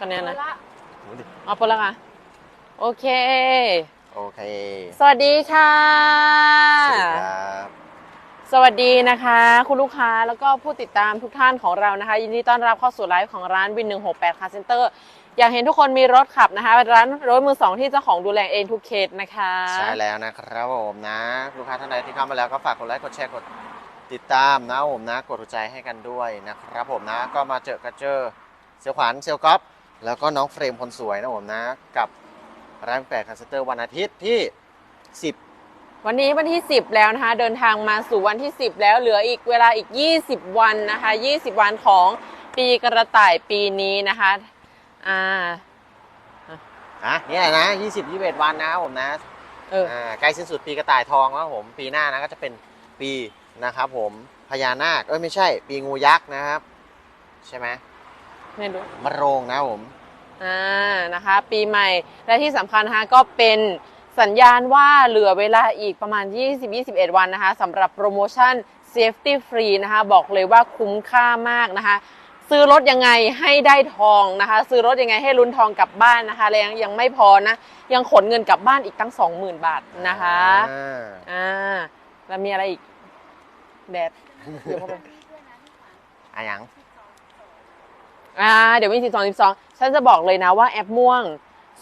คะแนนนะละดูดิเอาไปแล้วค่ะโอเค โอเคสวัสดีค่ะ สวัสดีครับสวัสดีนะคะ คุณลูกค้าแล้วก็ผู้ติดตามทุกท่านของเรานะคะ ยินดีต้อนรับเข้าสู่ไลฟ์ของร้านวิน 168 Car Center อยากเห็นทุกคนมีรถขับนะคะเป็นร้านรถมือสองที่เจ้าของดูแลเองทุกเคสนะคะใช่แล้วนะครับผมนะ ลูกค้าท่านใดที่เข้ามาแล้วก็ฝากกดไลค์กดแชร์กดติดตามนะผมนะ กดหัวใจให้กันด้วยนะครับผมนะ ก็มาเจอกันเจอเซียวขวัญเซียวก๊อฟ แล้วก็น้องเฟรมคนสวยนะผมนะ กับร้านแปดคาสเตอร์วันอาทิตย์ที่ 10 วันนี้วันที่ 10 แล้วนะคะ เดินทางมาสู่วันที่ 10 แล้วเหลืออีกเวลาอีก 20 วันนะคะ 20 วันของปีกระต่ายปีนี้นะคะอ่าอะเนี่ยนะ 20 21 วันนะครับผมนะเอออ่าใกล้สิ้นสุดปีกระต่ายทองแล้วครับผมปีหน้านะก็จะเป็นปีนะครับผมพญานาคเอ้ยไม่ใช่ ปีงูยักษ์นะครับ ใช่ไหม ไม่รู้มะโรงนะครับผม อ่านะคะ ปีใหม่และที่สำคัญนะคะก็เป็นสัญญาณว่าเหลือเวลาอีกประมาณ 20-21 วันนะคะสำหรับโปรโมชั่น Safety Free นะคะ บอกเลยว่าคุ้มค่ามากนะคะ ซื้อรถยังไงให้ได้ทองนะคะ ซื้อรถยังไงให้ลุ้นทองกลับบ้านนะคะและยังยังไม่พอนะ ยังขนเงินกลับบ้านอีกตั้ง 20,000 บาทนะคะอ่า อ่าแล้วมีอะไรอีก แบบเดี๋ยวเข้าไป อะหยัง อ่าเดี๋ยวมีสิบสองสิบสองฉันจะบอกเลยนะว่าแอปม่วง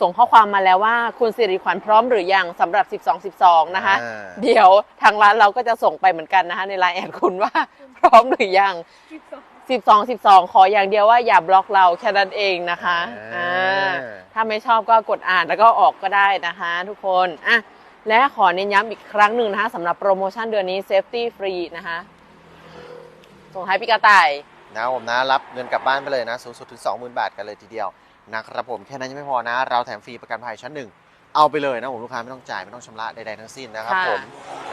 ส่งข้อความมาแล้วว่า คุณสิริขวัญพร้อมหรือยังสำหรับ 12 12 นะคะอ่าเดี๋ยวทางร้านเราก็จะส่งไปเหมือนกันนะคะ ในไลน์แอดคุณว่าพร้อมหรือยังสิบสอง12 12 ขออย่างเดียวว่าอย่าบล็อกเราแค่นั้นเองนะคะอ่าถ้าไม่ชอบก็กดอ่านแล้วก็ออกก็ได้นะคะ ทุกคนอะและขอเน้นย้ำอีกครั้งหนึ่งนะคะสำหรับโปรโมชั่นเดือนนี้ Safety Free นะคะส่งท้ายพี่กระต่าย นะผมนะรับเงินกลับบ้านไปเลยนะสูงสุดถึง 20,000 บาทกันเลยทีเดียวนะครับผมแค่นั้นยังไม่พอนะ เราแถมฟรีประกันภัยชั้นหนึ่งเอาไปเลยนะผมลูกค้าไม่ต้องจ่ายไม่ต้องชำระใดๆทั้งสิ้นนะครับค่ะผม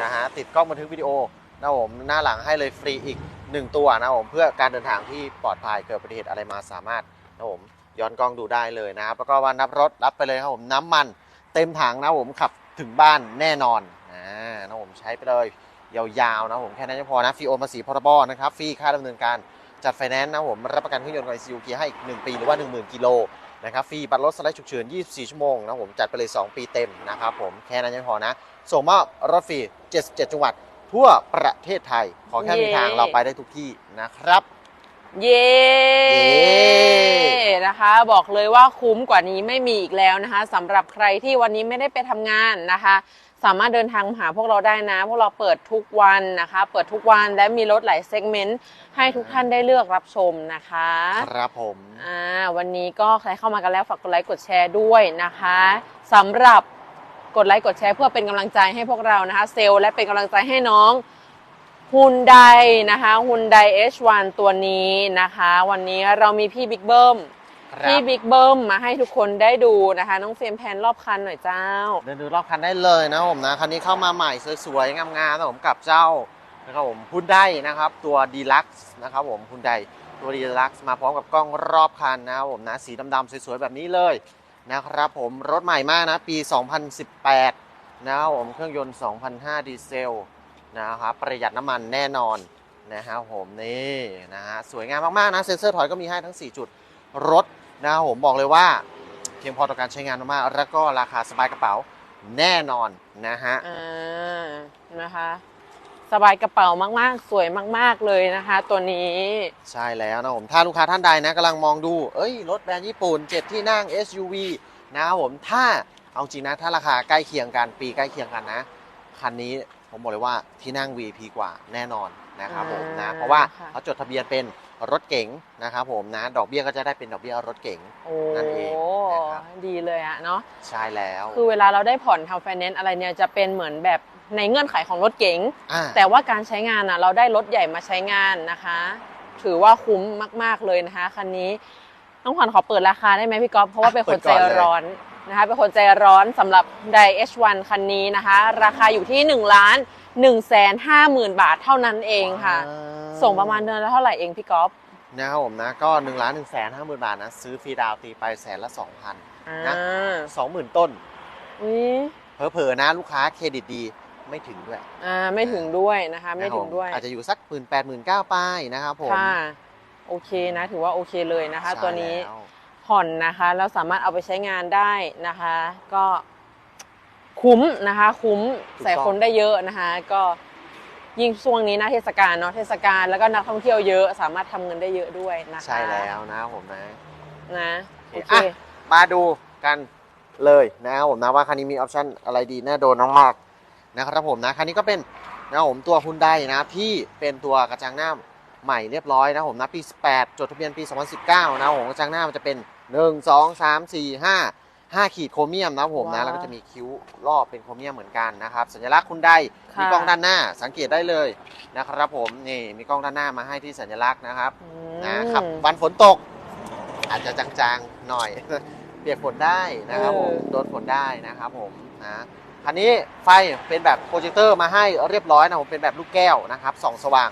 นะฮะติดกล้องบันทึกวิดีโอนะผมหน้าหลังให้เลยฟรีอีก 1 ตัวนะผมเพื่อการเดินทางที่ปลอดภัยเกิดอุบัติเหตุอะไรมาสามารถนะผมย้อนกล้องดูได้เลยนะครับแล้วก็วันรับรถรับไปเลยครับผมน้ำมันเต็มถังนะผมขับถึงบ้านแน่นอนอ่านะผมใช้ไปเลยยาวๆนะผมแค่นั้นยังพอนะฟรีโอนภาษีพรบนะครับฟรีค่าดำเนินการ จัดไฟแนนซ์นะผมรับประกันเครื่องยนต์กับ ECU เกียร์ให้อีก 1 ปีหรือว่า 10,000 กิโลนะครับฟรีบัตรรถสไลด์ฉุกเฉิน 24 ชั่วโมงนะผมจัดไปเลย 2 ปีเต็มนะครับผมแค่นั้นยังพอนะ ส่งมอบรถฟรี 77 จังหวัด ทั่วประเทศไทย ขอแค่มีทางเย้เราไปได้ทุกที่นะครับ เย้นะคะ บอกเลยว่าคุ้มกว่านี้ไม่มีอีกแล้วนะคะสำหรับใครที่วันนี้ไม่ได้ไปทำงานนะคะ สามารถเดินทางมาหาพวกเราได้นะ พวกเราเปิดทุกวันนะคะ เปิดทุกวันและมีรถหลายเซกเมนต์ให้ทุกท่านได้เลือกรับชมนะคะครับผมอ่าวันนี้ก็ใครเข้ามากันแล้วฝากกดไลค์กดแชร์ด้วยนะคะสำหรับกดไลค์กดแชร์เพื่อเป็นกำลังใจให้พวกเรานะคะ เซลล์และเป็นกำลังใจให้น้องฮุนไดนะคะฮุนได H1 ตัวนี้นะคะ วันนี้เรามีพี่บิ๊กเบิ้ม ครับพี่บิ๊กเบิ้มมาให้ทุกคนได้ดูนะคะ น้องเฟรมแพนรอบคันหน่อยเจ้า เดินดูรอบคันได้เลยนะผมนะคันนี้เข้ามาใหม่สวยๆงามๆนะผมกับเจ้านะครับผมพุนไดนะครับ ตัวดีลักซ์นะครับผมพุนไดตัวดีลักซ์มาพร้อมกับกล้องรอบคันนะครับผมนะสีดำๆสวยๆแบบนี้เลยนะครับผมรถใหม่มากนะ ปี 2018 นะครับผมเครื่องยนต์ 2005 ดีเซลนะครับประหยัดน้ำมันแน่นอนนะครับผมนี่นะฮะสวยงามมากๆนะเซ็นเซอร์ถอยก็มีให้ทั้ง 4 จุดรถ นะครับผมบอกเลยว่าเพียงพอต่อการใช้งานมากๆแล้วก็ราคาสบายกระเป๋าแน่นอนนะฮะอ่านะคะสบายกระเป๋ามากๆ สวยมากๆเลยนะคะ ตัวนี้ ใช่แล้วนะผมถ้าลูกค้าท่านใดนะกำลังมองดู เอ้ยรถแบรนด์ญี่ปุ่น7ที่นั่ง SUV นะครับผมถ้าเอาจริงนะ ถ้าราคาใกล้เคียงกันปีใกล้เคียงกันนะ คันนี้ผมบอกเลยว่าที่นั่ง VIP กว่าแน่นอนนะครับผมนะอ่าเพราะว่าค่ะเขาจดทะเบียนเป็น รถเก๋งนะครับผมนะดอกเบี้ยก็จะได้เป็นดอกเบี้ยรถเก๋งโอ้นั่นเองนะครับดีเลยอะเนาะใช่แล้ว คือเวลาเราได้ผ่อนทำไฟแนนซ์อะไรเนี่ยจะเป็นเหมือนแบบในเงื่อนไขของรถเก๋งอ่า แต่ว่าการใช้งานอะเราได้รถใหญ่มาใช้งานนะคะ ถือว่าคุ้มมาก ๆเลยนะคะคันนี้น้องขวัญขอเปิดราคาได้ไหมพี่ก๊อฟเพราะว่าเป็นคนใจร้อนนะคะเป็นคนใจร้อนสำหรับได H1 คันนี้นะคะ ราคาอยู่ที่1ล้าน 1แสนห้าหมื่นบาทเท่านั้นเองค่ะว้วส่งประมาณเดือนละเท่าไหร่เองพี่ก๊อฟนะครับผมนะก็1นึ่งล้านหนึ่งแสนห้าหมื่นบาทนะซื้อฟรีดาวน์ตีไปแสนละสองพันอ่านะสองหมื่นต้นอุ้ยเผลอๆนะลูกค้าเครดิตดีไม่ถึงด้วยอ่าไม่ถึงด้วยนะคะ ไม่ถึงด้วย อาจจะอยู่สักหมื่นแปดหมื่นเก้าป้ายนะครับผมค่ะโอเคนะถือว่าโอเคเลยนะคะใช่ตัวนี้แล้วผ่อนนะคะแล้วสามารถเอาไปใช้งานได้นะคะ ก็ คุ้มนะคะ คุ้มถูกต้องใส่คนได้เยอะนะคะ ก็ยิ่งช่วงนี้นะเทศกาลเนาะเทศกาลแล้วก็นักท่องเที่ยวเยอะสามารถทำเงินได้เยอะด้วยนะคะใช่แล้วนะผมนะนะโอโอเคเคอะมาดูกันเลยนะครับผมนะว่าคันนี้มีออปชั่นอะไรดีน่าโดนน้องมากนะครับผมนะคันนี้ก็เป็นนะครับผมตัว Hyundai นะครับที่เป็นตัวกระจังหน้าใหม่เรียบร้อยนะครับผมนะปี 18 จดทะเบียนปี 2019 นะครับผมกระจังหน้ามันจะเป็น 1 2 3 4 5 5 ขีดโครเมียมนะครับผมนะ ว้าวแล้วก็จะมีคิ้วรอบเป็นโครเมียมเหมือนกันนะครับ สัญลักษณ์ Hyundai ค่ะ มีกล้องด้านหน้าสังเกตได้เลยนะครับผมนี่มีกล้องด้านหน้ามาให้ที่สัญลักษณ์นะครับอืมนะครับวันฝนตก อาจจะจางๆหน่อย เปียกฝนได้นะครับผมเออโดนฝนได้นะครับผมนะคันนี้ไฟเป็นแบบโปรเจคเตอร์มาให้เรียบร้อยนะผมเป็นแบบลูกแก้วนะครับส่องสว่าง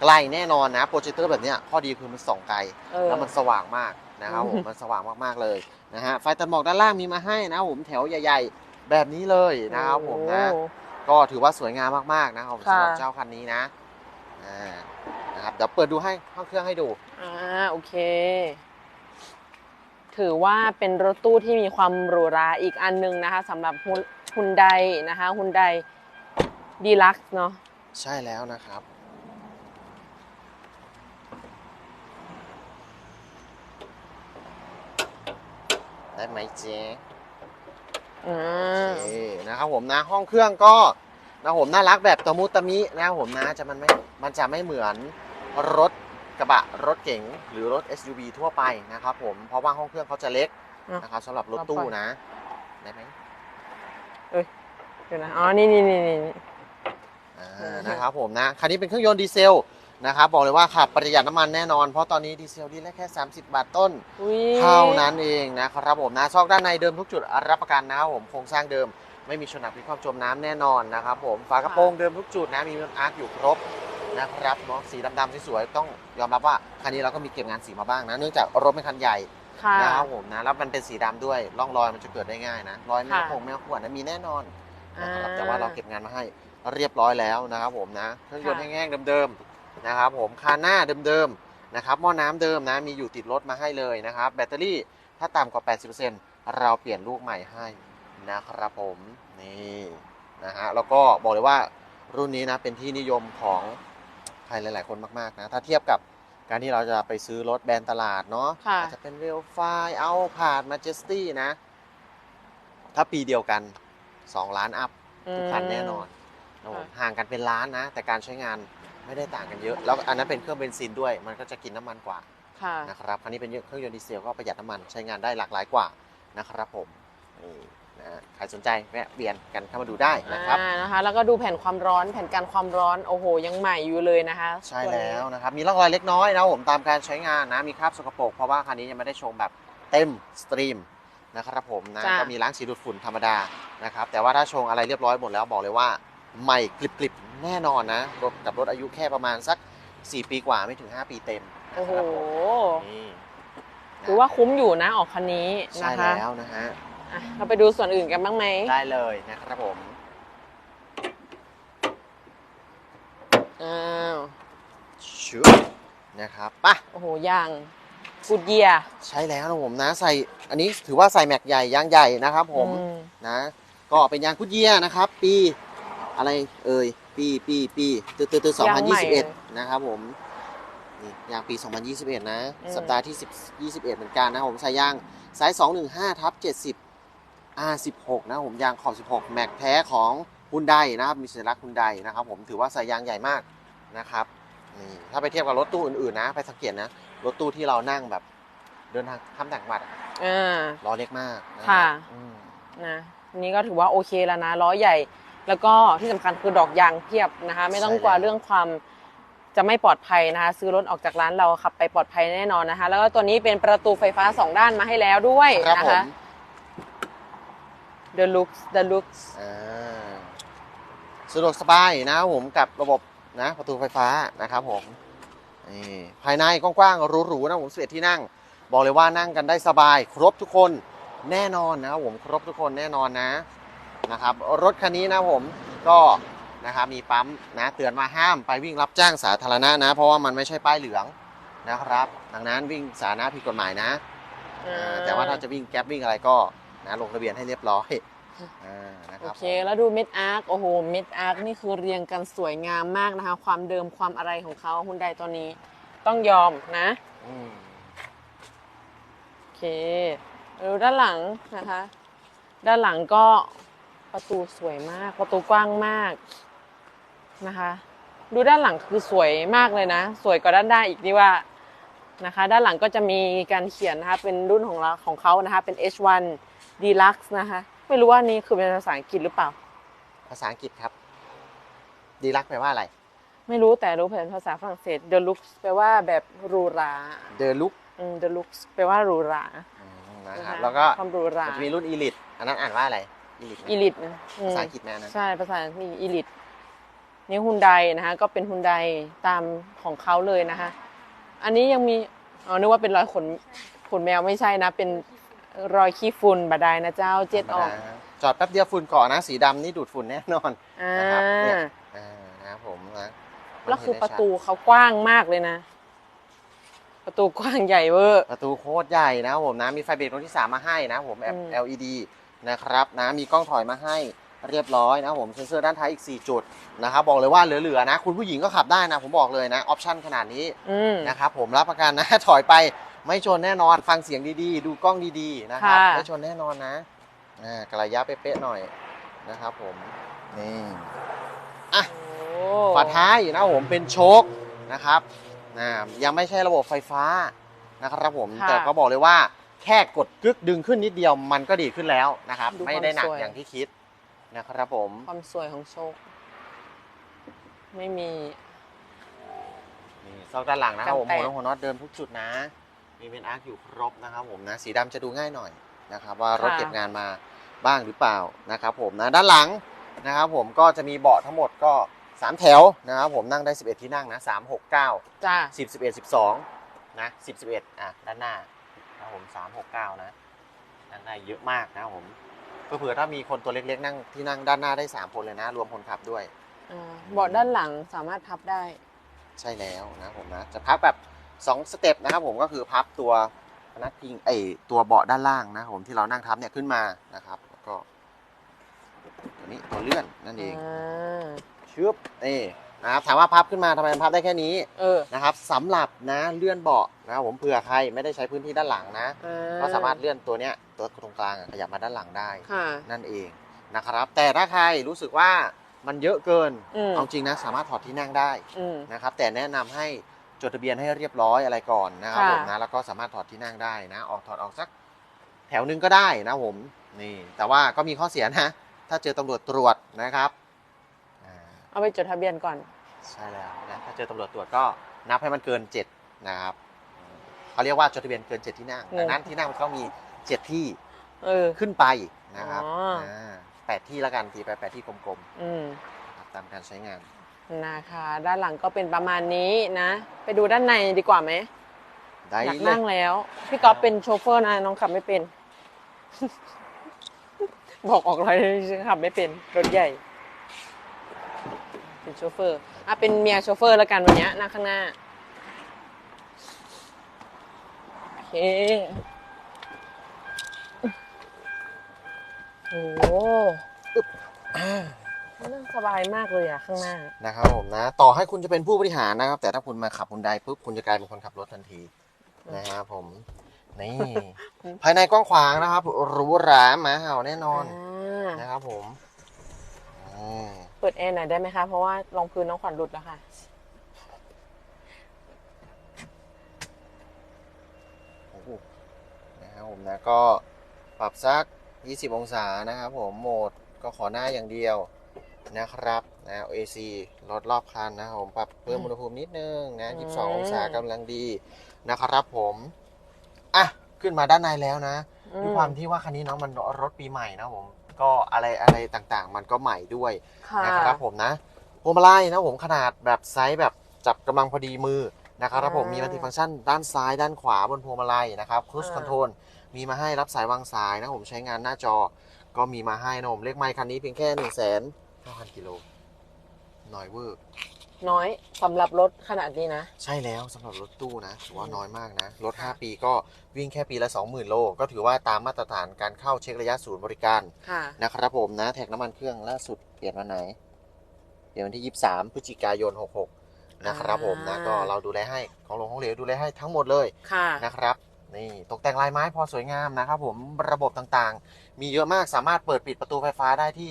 ไกลแน่นอนนะโปรเจคเตอร์แบบเนี้ยข้อดีคือมันส่องไกล เออ แล้วมันสว่างมาก นะครับผมอืมมันสว่างมากๆเลยนะฮะไฟตัดหมอกด้านล่างมีมาให้นะผมแถวใหญ่ ๆ แบบนี้เลยนะครับผมนะโอ้ก็ถือว่าสวยงามมากๆนะครับผมค่ะสำหรับเจ้าคันนี้นะอ่านะครับเดี๋ยวเปิดดูให้ห้องเครื่องให้ดูอ่าโอเค ถือว่าเป็นรถตู้ที่มีความหรูหราอีกอันหนึงนะคะสำหรับฮุนไดนะคะฮุนไดดีลักซ์เนาะใช่แล้วนะครับ ได้ไหมเจ๊อ่าโอเคนะครับผมนะห้องเครื่องก็นะครับผมน่ารักแบบตะมุตะมินะครับผมนะจะมันไม่มันจะไม่เหมือนรถกระบะรถเก๋งหรือรถ SUV ทั่วไปนะครับผมเพราะว่าห้องเครื่องเขาจะเล็กอะนะครับสำหรับรถตู้นะ ได้ไหมเดี๋ยวนะอ๋อนี่นี่นี่นี่อ่าอืมนะครับผมนะคันนี้เป็นเครื่องยนต์ดีเซล นะครับบอกเลยว่าขับประหยัดน้ำมันแน่นอน เพราะตอนนี้ดีเซลดีแค่แค่ 30 บาทต้น อุ๊ยเท่านั้นเองนะครับผมนะซอกด้านในเดิมทุกจุดรับประกันนะครับผมโครงสร้างเดิมไม่มีชนหนักพลิกความจมน้ำแน่นอนนะครับผมฝากระโปรงเดิมทุกจุดนะมีอาร์คอยู่ครบนะครับเนาะสีดำๆสวยๆต้องยอมรับว่าคันนี้เราก็มีเก็บงานสีมาบ้างนะเนื่องจากรถเป็นคันใหญ่ ค่ะ นะครับผมนะแล้วมันเป็นสีดำด้วยร่องรอยมันจะเกิดได้ง่ายนะรอยแมวค่ะ คงแมวขวดนะมีแน่นอนนะครับอ่าแต่ว่าเราเก็บงานมาให้เรียบร้อยแล้วนะครับผมนะเครื่องยนต์ค่ะ แห้งๆเดิมๆ นะครับผมคานหน้าเดิมๆนะครับหม้อน้ำเดิมนะมีอยู่ติดรถมาให้เลยนะครับ แบตเตอรี่ถ้าต่ำกว่า 80%เราเปลี่ยนลูกใหม่ให้นะครับผมนี่นะฮะแล้วก็บอกเลยว่ารุ่นนี้นะเป็นที่นิยมของใครหลาย ๆ คนมากๆนะถ้าเทียบกับการที่เราจะไปซื้อรถแบรนด์ตลาดเนาะค่ะอาจจะเป็นเรลไฟเอาผาดมาเจสตี้นะ ถ้าปีเดียวกัน 2 ล้านอัพทุกคันแน่นอนนะผมห่างกันเป็นล้านนะ แต่การใช้งาน ไม่ได้ต่างกันเยอะ แล้วอันนั้นเป็นเครื่องเบนซินด้วย มันก็จะกินน้ำมันกว่าค่ะ นะครับคันนี้เป็นเครื่องยนต์ดีเซลก็ประหยัดน้ำมันใช้งานได้หลากหลายกว่านะครับผมนี่นะใครสนใจแวะเวียนกันเข้ามาดูได้นะครับ อ่านะคะ แล้วก็ดูแผ่นความร้อนแผ่นการความร้อนโอ้โห ยังใหม่อยู่เลยนะคะใช่ตัวนี้แล้วนะครับ มีร่องรอยเล็กน้อยนะผมตามการใช้งานนะมีคราบสกปรกเพราะว่าคันนี้ยังไม่ได้ชงแบบเต็มสตรีมนะครับผมนะจ้ะก็มีล้างสีดูดฝุ่นธรรมดานะครับแต่ว่าถ้าชงอะไรเรียบร้อยหมดแล้วบอกเลยว่า ใหม่กริบๆแน่นอนนะรถกับรถอายุแค่ประมาณสัก 4 ปีกว่าไม่ถึง 5 ปีเต็มนะโอ้คโหรับผมนี่นะถือว่าคุ้มอยู่นะออกคันนี้ใช่นะคะแล้วนะฮะอะเราไปดูส่วนอื่นกันบ้างไหมได้เลยนะครับผมอ้าวชุบนะครับปะโอ้โหย่างกูดเยียใช้แล้วนะผมนะใส่อันนี้ถือว่าใส่แม็กใหญ่ยางใหญ่นะครับผมอืนะก็เป็นยางคุดเยียนะครับ ปี อะไรเอ่ยปีปีปีตือตือตือสองพันยี่สิบเอ็ดนะครับผมนี่ยางปี 2021 นะ สัปดาห์ที่ 10 21 เหมือนกันนะผมใส่ยางไซส์215ทับ70 R16 นะผมยางขอบ 16 แม็กแท้ของฮุนไดนะครับมีสัญลักษณ์ฮุนไดนะครับผมถือว่าใส่ยางใหญ่มากนะครับนี่ถ้าไปเทียบกับรถตู้อื่นๆนะ ไปสังเกตนะ รถตู้ที่เรานั่งแบบ เดินทางข้ามต่างจังหวัดอะอ่าล้อเล็กมากนรับค่ะอืมนะอันนี้ก็ถือว่าโอเคแล้วนะล้อใหญ่ แล้วก็ที่สำคัญคือดอกยางเพียบนะคะ ไม่ต้องกลัวเรื่องความจะไม่ปลอดภัยนะคะซื้อรถออกจากร้านเราขับไปปลอดภัยแน่นอนนะคะ แล้วก็ตัวนี้เป็นประตูไฟฟ้าสองด้านมาให้แล้วด้วยครับนะผมคะ The Looks The Looks อ่าสะดวกสบายนะครับผมกับระบบนะประตูไฟฟ้านะครับผมนี่ภายในกว้างๆหรูๆนะผมสิบเอ็ดที่นั่ง บอกเลยว่านั่งกันได้สบาย ครบทุกคนแน่นอนนะครับผมครบทุกคนแน่นอนนะ นะครับ รถคันนี้นะผมก็นะครับมีปั๊มนะเตือนว่าห้ามไปวิ่งรับจ้างสาธารณะนะ เพราะว่ามันไม่ใช่ป้ายเหลืองนะครับ ดังนั้นวิ่งสาธารณะผิดกฎหมายนะอ่าอ่าแต่ว่าถ้าจะวิ่งแก๊ปวิ่งอะไรก็นะลงทะเบียนให้เรียบร้อยอ่านะคโอรับเค แล้วดูเม็ดอาร์คโอ้โหเม็ดอาร์คนี่คือเรียงกันสวยงามมากนะคะ ความเดิมความอะไรของเขาฮุนไดตัวนี้ ต้องยอมนะอืมโอเคดูด้านหลังนะคะ ด้านหลังก็ ประตูสวยมาก ประตูกว้างมากนะคะ ดูด้านหลังคือสวยมากเลยนะ สวยกว่าด้านหน้าอีกนี่ว่านะคะ ด้านหลังก็จะมีการเขียนนะคะ เป็นรุ่นของเราของเขานะคะ เป็น H1 Deluxe นะคะ ไม่รู้ว่านี่คือเป็นภาษาอังกฤษหรือเปล่า ภาษาอังกฤษครับ ดีลักแปลว่าอะไร ไม่รู้แต่รู้เป็นภาษาฝรั่งเศส Deluxe แปลว่าแบบหรูหราเดอลุกอืม Deluxe แปลว่าหรูหรานะครับนะคะแล้วก็ความหรูหรา มันจะมีรุ่นอีลิตอันนั้นอ่านว่าอะไร อีลิตอีลิตนะอืมภาษาอังกฤษแม่นั้นใช่ภาษาอังกฤษอีลิตนี่ฮุนไดนะคะก็เป็นฮุนไดตามของเขาเลยนะคะอันนี้ยังมีอ๋อนึกว่าเป็นรอยขนขนแมวไม่ใช่นะ เป็นรอยขี้ฝุ่นบาดายนะเจ้าเจ็ดออกธรรมดาจอดแป๊บเดียวฝุ่นเกาะนะ สีดำนี่ดูดฝุ่นแน่นอนอ่านะครับเนี่ยอ่านะครับผมนะแล้วคือประตูเขากว้างมากเลยนะ ประตูกว้างใหญ่เวอร์ประตูโคตรใหญ่นะครับผมนะ มีไฟเบรกรุ่นที่3มาให้นะครับผมแออืม LED นะครับนะมีกล้องถอยมาให้เรียบร้อยนะครับผมเซ็นเซอร์ด้านท้ายอีก 4 จุดนะครับบอกเลยว่าเหลือๆนะ คุณผู้หญิงก็ขับได้นะ ผมบอกเลยนะออปชั่นขนาดนี้อืมนะครับผมรับประกันนะ ถอยไปไม่ชนแน่นอนฟังเสียงดีๆ ดูกล้องดีๆนะครับค่ะไม่ชนแน่นอนนะอ่ากระยะเป๊ะๆหน่อยนะครับผมนี่อะโอ้ฝาท้ายนะครับผมเป็นโชคนะครับนะยังไม่ใช่ระบบไฟฟ้านะครับผมค่ะแต่ก็บอกเลยว่า แค่กดกึกดึงขึ้นนิดเดียวมันก็ดีขึ้นแล้วนะครับ ดูไม่ได้หนักความสวย อย่างที่คิดนะครับผม ความสวยของโชค ไม่มี นี่ซอกด้านหลังนะครับผมกันหัแตวกน้องหัวน็อตเดินทุกจุดนะ มีเมนอาร์คอยู่ครบนะครับผมนะ สีดำจะดูง่ายหน่อยนะครับ ว่ารถเก็บงานมาบ้างหรือเปล่านะครับผมนะด้านหลังนะครับผมก็จะมีเบาะทั้งหมดก็ 3 แถวนะครับผมนั่งได้ 11 ที่นั่งนะ 3 6 9 จ้า 10 11 12 นะ 10 11 อะ ด้านหน้า นะครับผม3 6 9นะนั่งได้เยอะมากนะครับผมเผื่อๆถ้ามีคนตัวเล็กๆนั่งที่นั่งด้านหน้าได้3คนเลยนะ รวมคนขับด้วยอ่าเบาะด้านหลังสามารถพับได้ ใช่แล้วนะครับผมนะ จะพับแบบ2สเต็ปนะครับผมก็คือพับตัวพนักพิงไอตัวเบาะด้านล่างนะครับผมที่เรานั่งทับเนี่ยขึ้นมานะครับแล้วก็ตัวนี้ตัวเลื่อนนั่นเองอ่าชึบนี่ นะครับถามว่าพับขึ้นมาทำไมมันพับได้แค่นี้เออนะครับสำหรับนะเลื่อนเบาะนะครับผมเผื่อใครไม่ได้ใช้พื้นที่ด้านหลังนะ อ่ก็สามารถเลื่อนตัวเนี้ยตัวตรงกลางอะขยับมาด้านหลังได้ ค่ะ นั่นเองนะครับ แต่ถ้าใครรู้สึกว่ามันเยอะเกินอืม เอาจริงนะสามารถถอดที่นั่งได้อืม นะครับ แต่แนะนำให้จดทะเบียนให้เรียบร้อยอะไรก่อนนะครับค่ะ ผมนะแล้วก็สามารถถอดที่นั่งได้นะ ออกถอดออกสักแถวหนึงก็ได้นะผมนี่ แต่ว่าก็มีข้อเสียนะ ถ้าเจอตำรวจตรวจนะครับอ่าเอาไปจดทะเบียนก่อน ใช่แล้วนะถ้าเจอตำรวจตรวจก็นับให้มันเกิน7นะครับอืมเขาเรียกว่าจดทะเบียนเกิน7ที่นั่งอืมดังนั้นที่นั่งมันต้องมี7ที่เออขึ้นไปนะครับอ๋ออ่าแปดที่แล้วกันทีไปแปดที่กลมอืมๆนะครับตามการใช้งานนะคะ ด้านหลังก็เป็นประมาณนี้นะ ไปดูด้านในดีกว่าไหมได้อยากเลนั่ยงแล้ว พี่ก๊อฟเป็นโชเฟอร์นะน้องขับไม่เป็น บอกออกเลยฉันขับไม่เป็นรถใหญ่ เป็นโชเฟอร์ อะเป็นเมียโชเฟอร์แล้วกันวันเนี้ยนั่งข้างหน้า โอเค โอ้โหนั่งสบายมากเลยอะข้างหน้า นะครับผมนะ ต่อให้คุณจะเป็นผู้บริหารนะครับ แต่ถ้าคุณมาขับฮุนไดปุ๊บคุณจะกลายเป็นคนขับรถทันที นะครับผม นี่ ภายในกว้างขวางนะครับหรูหราหมาเห่าแน่นอน อ่า นะครับผมอืม เปิดแอร์หน่อยได้ไหมคะ เพราะว่ารองพื้นน้องขวัญหลุดแล้วค่ะ โอ้โหนะครับผมนะก็ปรับสัก 20 องศานะครับผมโหมดก็ขอหน้าอย่างเดียวนะครับนะ AC ลดรอบคันนะครับผมปรับเพิ่มอืมอุณหภูมินิดนึงนะอืม22 องศากำลังดีนะครับผมอะขึ้นมาด้านในแล้วนะอืด้วยความที่ว่าคันนี้เนาะมันรถปีใหม่นะผม ก็อะไรอะไรต่างๆ มันก็ใหม่ด้วยค่ะนะครับผมนะพวงมาลัยนะผมขนาดแบบไซส์แบบจับกำลังพอดีมือนะครับผมอ่ามีมีมัลติฟังก์ชันด้านซ้ายด้านขวาบนพวงมาลัยนะครับค u ู e อ่าคอนโทรลมีมาให้รับสายวางสายนะผมใช้งานหน้าจอก็มีมาให้นะผมเลขไมค์คันนี้เพียงแค่1นึ่งแสนเก้าพันกิโลหน่อยเวอร์ น้อยสำหรับรถขนาดนี้นะ ใช่แล้วสำหรับรถตู้นะถือว่าอืมน้อยมากนะ รถค่ะ5ปีก็วิ่งแค่ปีละ 20,000 โล ก็ถือว่าตามมาตรฐานการเข้าเช็คระยะศูนย์บริการค่ะ นะครับผมนะ แท็กน้ำมันเครื่องล่าสุดเปลี่ยนวันไหน เปลี่ยนวันที่ 23 พฤศจิกายน 66 นะครับผมนะอ่าก็เราดูแลให้ของหลวงของเหลวดูแลให้ทั้งหมดเลยค่ะนะครับนี่ตกแต่งลายไม้พอสวยงามนะครับผมระบบต่างๆ มีเยอะมากสามารถเปิดปิดประตูไฟฟ้าได้ที่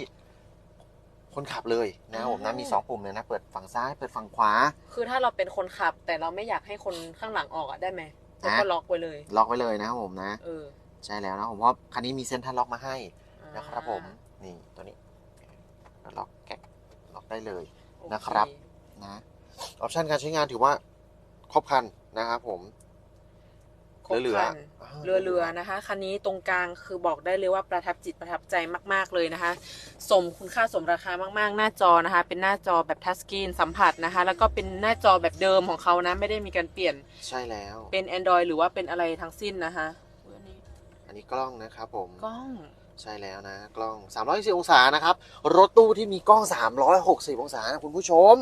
คนขับเลยนะครับผมนะอ่ามีมีสองปุ่มเลยนะ เปิดฝั่งซ้ายเปิดฝั่งขวา คือถ้าเราเป็นคนขับ แต่เราไม่อยากให้คนข้างหลังออกอะได้ไหมแล้วก็นะล็อกไว้เลย ล็อกไว้เลยนะครับผมนะเออใช่แล้วนะผมว่าคันนี้มีเซ็นทรัลล็อกมาให้อ่านะครับผมนี่ตัวนี้แล้วล็อกแกะล็อกได้เลยโอเนะครับนะออปชันการใช้งานถือว่าครบครันนะครับผม ครบเหลือครันๆาเรือเรือๆนะคะ คันนี้ตรงกลางคือบอกได้เลยว่าประทับจิตประทับใจมาก ๆเลยนะคะ สมคุณค่าสมราคามากๆ หน้าจอนะคะ เป็นหน้าจอแบบทัชสกรีนสัมผัสนะคะ แล้วก็เป็นหน้าจอแบบเดิมของเขานะ ไม่ได้มีการเปลี่ยนใช่แล้ว เป็น Android หรือว่าเป็นอะไรทั้งสิ้นนะคะอุ๊ยอันนี้อันนี้กล้องนะครับผมกล้องใช่แล้วนะ กล้อง 360 องศานะครับ รถตู้ที่มีกล้อง 360 องศานะคุณผู้ชม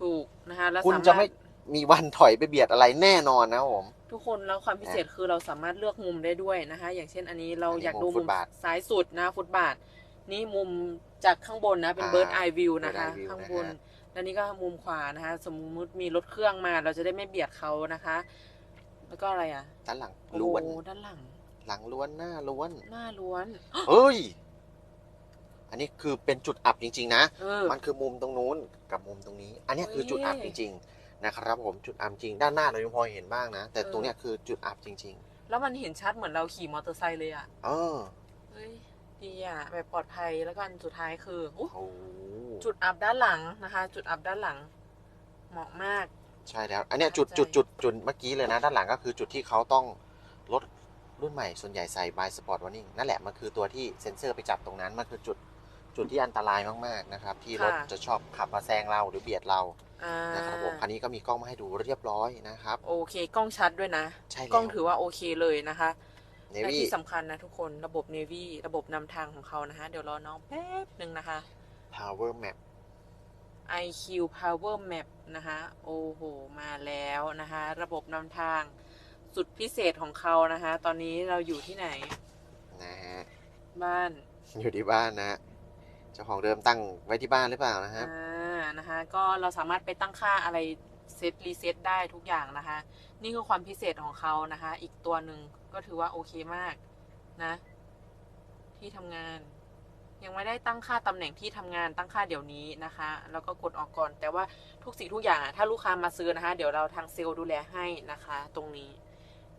ถูกนะคะแล้วคุณสาารถจะไม่ มีวันถอยไปเบียดอะไรแน่นอนนะครับผม ทุกคนแล้วความพิเศษคือเราสามารถเลือกมุมได้ด้วยนะคะ อย่างเช่นอันนี้เราอันนี้อยากดูมุมฟุมุตมบาทซ้ายสุดนะฟุตบาท นี่มุมจากข้างบนนะเป็นอ่าเบิร์ดไอวิวนะคะ Bird's eye view ข้างบนนะฮะแล้วนี่ก็มุมขวานะคะ สมมุติมีรถเครื่องมาเราจะได้ไม่เบียดเขานะคะ แล้วก็อะไรอะด้านหลังโอ้ล้วนโหด้านหลัง หลังล้วนหน้าล้วน หน้าล้วนเฮ้ยอันนี้คือเป็นจุดอับจริง ๆ นะเออมันคือมุมตรงนู้นกับมุมตรงนี้ อันนี้คือเฮ้ยจุดอับจริง ๆ นะครับผมจุดอับจริงด้านหน้าเรายังพอเห็นบ้างนะ แต่เออตรงเนี้ยคือจุดอับจริง แล้วมันเห็นชัดเหมือนเราขี่มอเตอร์ไซค์เลยอะๆ เออเฮ้ยดีอะแบบปลอดภัยแล้วก็อันสุดท้ายคืออุ๊ยโอ้โหจุดอับด้านหลังนะคะ จุดอับด้านหลัง เหมาะมาก ใช่แล้ว อันเนี้ยจุดเข้าใจจุดจุดจุดเมื่อกี้เลยนะ ด้านหลังก็คือจุดที่เขาต้องรถรุ่นใหม่ส่วนใหญ่ใส่ by sport warning นั่นแหละมันคือตัวที่เซ็นเซอร์ไปจับตรงนั้น มันคือจุด จุดที่อันตรายมากๆนะครับ ที่รถจะชอบขับมาแซงเราหรือเบียดเราอ่านะครับผมคันนี้ก็มีกล้องมาให้ดูเรียบร้อยนะครับ โอเค กล้องชัดด้วยนะ ใช่แล้วกล้องถือว่าโอเคเลยนะคะเนและวี่ ที่สำคัญนะทุกคนระบบ Navy ระบบนำทางของเขานะคะ เดี๋ยวรอน้องแป๊บหนึ่งนะคะ power map IQ Power Map นะคะโอ้โห มาแล้วนะคะ ระบบนำทางสุดพิเศษของเขานะคะ ตอนนี้เราอยู่ที่ไหนนะฮะบ้านอยู่ที่บ้านนะฮะ เจ้าของเดิมตั้งไว้ที่บ้านหรือเปล่านะครับ อ่านะคะก็เราสามารถไปตั้งค่าอะไรเซตรีเซ็ตได้ทุกอย่างนะคะ นี่คือความพิเศษของเขานะคะ อีกตัวหนึ่งก็ถือว่าโอเคมากนะ ที่ทำงาน ยังไม่ได้ตั้งค่าตำแหน่งที่ทำงานตั้งค่าเดี๋ยวนี้นะคะ แล้วก็กดออกก่อน แต่ว่าทุกสิ่งทุกอย่างอะถ้าลูกค้ามาซื้อนะคะ เดี๋ยวเราทางเซลล์ดูแลให้นะคะ ตรงนี้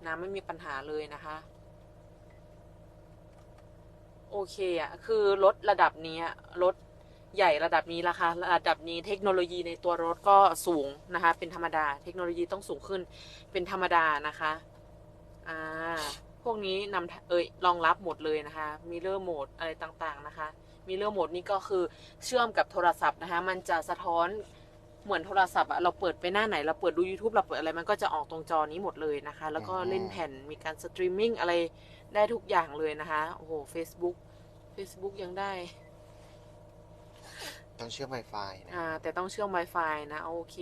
นะไม่มีปัญหาเลยนะคะ โอเคอะคือรถระดับนี้รถใหญ่ระดับนี้ราคาระดับนี้เทคโนโลยีในตัวรถก็สูงนะคะ เป็นธรรมดา เทคโนโลยีต้องสูงขึ้นเป็นธรรมดานะคะอ่าพวกนี้นำเอ้ยรองรับหมดเลยนะคะมีเลอร์โหมดอะไรต่างๆนะคะมีเลอร์โหมดนี่ก็คือเชื่อมกับโทรศัพท์นะคะ มันจะสะท้อนเหมือนโทรศัพท์อะเราเปิดไปหน้าไหน เราเปิดดู YouTube เราเปิดอะไรมันก็จะออกตรงจอนี้หมดเลยนะคะ แล้วก็เล่นแผ่นมีการสตรีมมิ่งอะไร ได้ทุกอย่างเลยนะคะ โอ้โห Facebook Facebook ยังได้ ต้องเชื่อม Wi-Fi นะอ่า แต่ต้องเชื่อม Wi-Fi นะ โอเค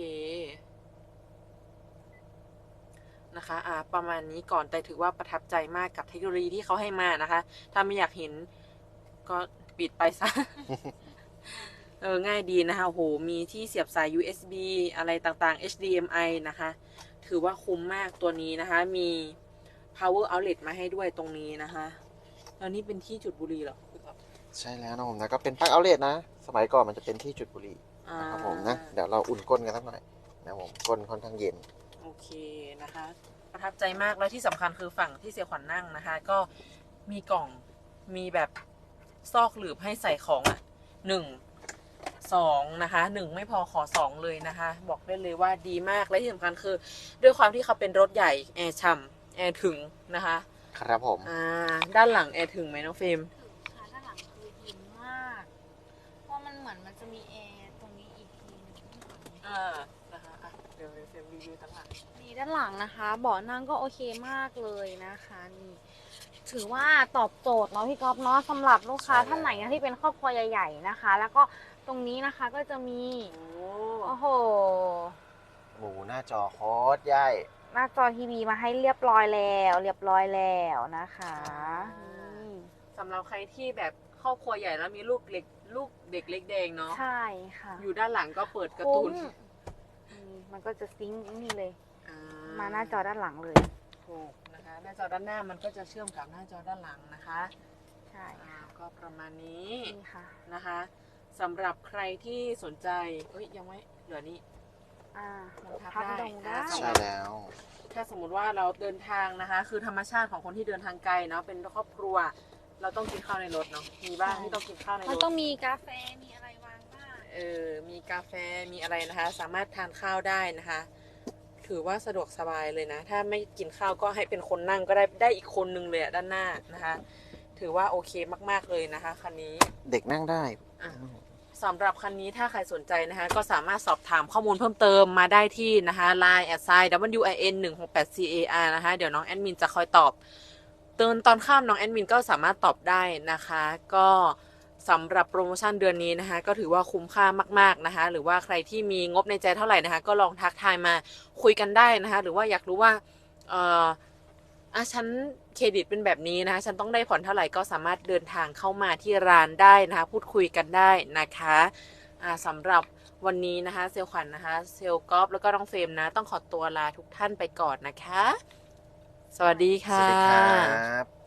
นะคะ อ่า ประมาณนี้ก่อนแต่ถือว่าประทับใจมากกับเทคโนโลยีที่เขาให้มานะคะ ถ้าไม่อยากเห็นก็ปิดไปซะ เออ ง่ายดีนะคะ โอ้โห มีที่เสียบสาย USB อะไรต่างๆ HDMI นะคะ ถือว่าคุ้มมากตัวนี้นะคะ มี power outlet มาให้ด้วยตรงนี้นะคะแล้วนี่เป็นที่จุดบุหรี่เหรอใช่แล้วนะผมนะก็เป็นปลั๊กเอาเลทนะ สมัยก่อนมันจะเป็นที่จุดบุหรี่อ่านะครับผมนะ เดี๋ยวเราอุ่นก้นกันสักหน่อยนะครับผมก้นค่อนข้างเย็น โอเคนะคะ ประทับใจมากแล้วที่สำคัญคือฝั่งที่เสียขวัญนั่งนะคะ ก็มีกล่องมีแบบซอกหลืบให้ใส่ของอะหนึ่งสองนะคะหนึ่งไม่พอขอสองเลยนะคะ บอกได้เลยว่าดีมากและที่สำคัญคือ ด้วยความที่เขาเป็นรถใหญ่แอร์ฉ่ำ แอร์ถึงนะคะ ครับผม อ่า ด้านหลังแอร์ถึงไหมน้องเฟรมถึงค่ะด้านหลังคือเย็นมาก เพราะมันเหมือนมันจะมีแอร์ตรงนี้อีกทีหนึงอ่านะคะอะเดี๋ยวเฟรมรีวิวต่างหากนี่ด้านหลังนะคะ เบาะนั่งก็โอเคมากเลยนะคะนี่ ถือว่าตอบโจทย์เนาะพี่ก๊อฟเนาะสำหรับลูกค้าท่านไหนที่เป็นครอบครัวใหญ่ๆนะคะ แล้วก็ตรงนี้นะคะก็จะมี โอ้โอ้โห หมูหน้าจอโคตรใหญ่ หน้าจอทีวีมาให้เรียบร้อยแล้ว เรียบร้อยแล้วนะคะอ่านี่สำหรับใครที่แบบครอบครัวใหญ่แล้วมีลูกเล็กลูกเด็กเล็กแดงเนาะใช่ค่ะอยู่ด้านหลังก็เปิดการ์ตูนคุ้มนี่มันก็จะซิงค์นี่เลย อ่มาหน้าจอด้านหลังเลย ถูกนะคะหน้าจอด้านหน้ามันก็จะเชื่อมกับหน้าจอด้านหลังนะคะใช่อ่าก็ประมาณนี้นี่ค่ะ นะคะสำหรับใครที่สนใจเอ้ยยังไม่เหลือนี่ อ่ามันพับพับได้ลงได้อ่าใช่แล้ว ถ้าสมมุติว่าเราเดินทางนะคะ คือธรรมชาติของคนที่เดินทางไกลเนาะเป็นครอบครัว เราต้องกินข้าวในรถเนาะมีบ้างที่ต้องกินข้าวในรมันถต้องมีกาแฟมีอะไรวางบ้าง เออมีกาแฟมีอะไรนะคะ สามารถทานข้าวได้นะคะ ถือว่าสะดวกสบายเลยนะ ถ้าไม่กินข้าวก็ให้เป็นคนนั่งก็ได้ได้อีกคนนึงเลยอะด้านหน้านะคะ ถือว่าโอเคมากๆเลยนะคะคันนี้เด็กนั่งได้ อะ สำหรับคันนี้ถ้าใครสนใจนะคะ ก็สามารถสอบถามข้อมูลเพิ่มเติมมาได้ที่นะคะ line at sign win 1 6 8 car นะคะ เดี๋ยวน้องแอดมินจะคอยตอบเตือนตอนข้ามน้องแอดมินก็สามารถตอบได้นะคะ ก็สำหรับโปรโมชั่นเดือนนี้นะคะ ก็ถือว่าคุ้มค่ามากๆนะคะ หรือว่าใครที่มีงบในใจเท่าไหร่นะคะ ก็ลองทักทายมาคุยกันได้นะคะ หรือว่าอยากรู้ว่าเออ อะฉันเครดิตเป็นแบบนี้นะคะฉันต้องได้ผ่อนเท่าไหร่ก็สามารถเดินทางเข้ามาที่ร้านได้นะคะพูดคุยกันได้นะคะอ่าสำหรับวันนี้นะคะเซลขวัญนะคะเซลกอฟแล้วก็น้องเฟรมนะ ต้องขอตัวลาทุกท่านไปก่อนนะคะ สวัสดีค่ะวัสดีครับ